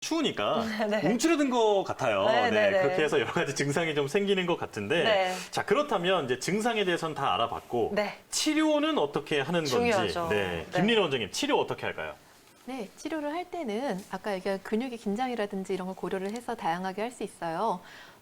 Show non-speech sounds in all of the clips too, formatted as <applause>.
추우니까 <laughs> 네. 움츠러든 것 같아요. 네, 네, 네. 그렇게 해서 여러 가지 증상이 좀 생기는 것 같은데 네. 자 그렇다면 이제 증상에 대해서는 다 알아봤고 네. 치료는 어떻게 하는 건지 중요하죠. 네. 네. 김민호 원장님 치료 어떻게 할까요? 네, 치료를 할 때는 아까 얘기한 근육의 긴장이라든지 이런 걸 고려를 해서 다양하게 할 수 있어요.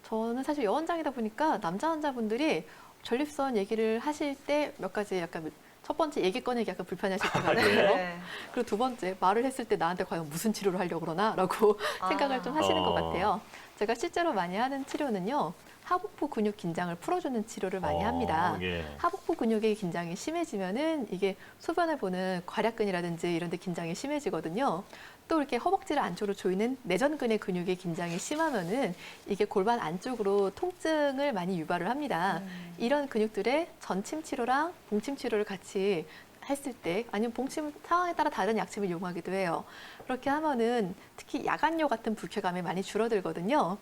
저는 사실 여원장이다 보니까 남자 환자분들이 전립선 얘기를 하실 때 몇 가지 약간 첫 번째 얘기 꺼내기 약간 불편하실 것 같아요. 네. 그리고 두 번째 말을 했을 때 나한테 과연 무슨 치료를 하려고 그러나라고 <laughs> 아. 생각을 좀 하시는 것 어. 같아요. 제가 실제로 많이 하는 치료는요. 하복부 근육 긴장을 풀어주는 치료를 많이 합니다. 어, 예. 하복부 근육의 긴장이 심해지면은 이게 소변을 보는 괄약근이라든지 이런 데 긴장이 심해지거든요. 또 이렇게 허벅지를 안쪽으로 조이는 내전근의 근육의 긴장이 심하면은 이게 골반 안쪽으로 통증을 많이 유발을 합니다. 음. 이런 근육들의 전침 치료랑 봉침 치료를 같이 했을 때 아니면 봉침 상황에 따라 다른 약침을 이용하기도 해요. 그렇게 하면은 특히 야간요 같은 불쾌감이 많이 줄어들거든요.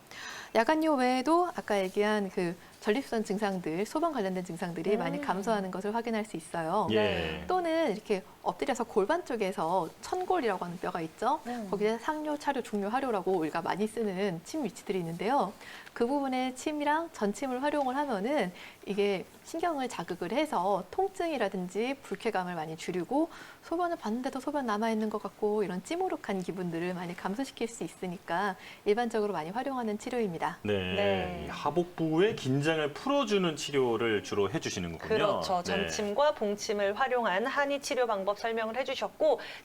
야간요 외에도 아까 얘기한 그 전립선 증상들, 소변 관련된 증상들이 음. 많이 감소하는 것을 확인할 수 있어요. 예. 또는 이렇게 엎드려서 골반 쪽에서 천골이라고 하는 뼈가 있죠. 음. 거기에 상뇨, 차료, 중뇨, 하료라고 우리가 많이 쓰는 침 위치들이 있는데요. 그 부분에 침이랑 전침을 활용을 하면은 이게 신경을 자극을 해서 통증이라든지 불쾌감을 많이 줄이고 소변을 봤는데도 소변 남아 있는 것 같고 이런 찌무룩한 기분들을 많이 감소시킬 수 있으니까 일반적으로 많이 활용하는 치료입니다. 네. 네. 이 하복부의 긴장 을 풀어주는 치료를 주로 해주시는 거군요. 그렇죠. 네. 전침과 봉침을 활용한 한의 치료 방법 설명을 해주셨고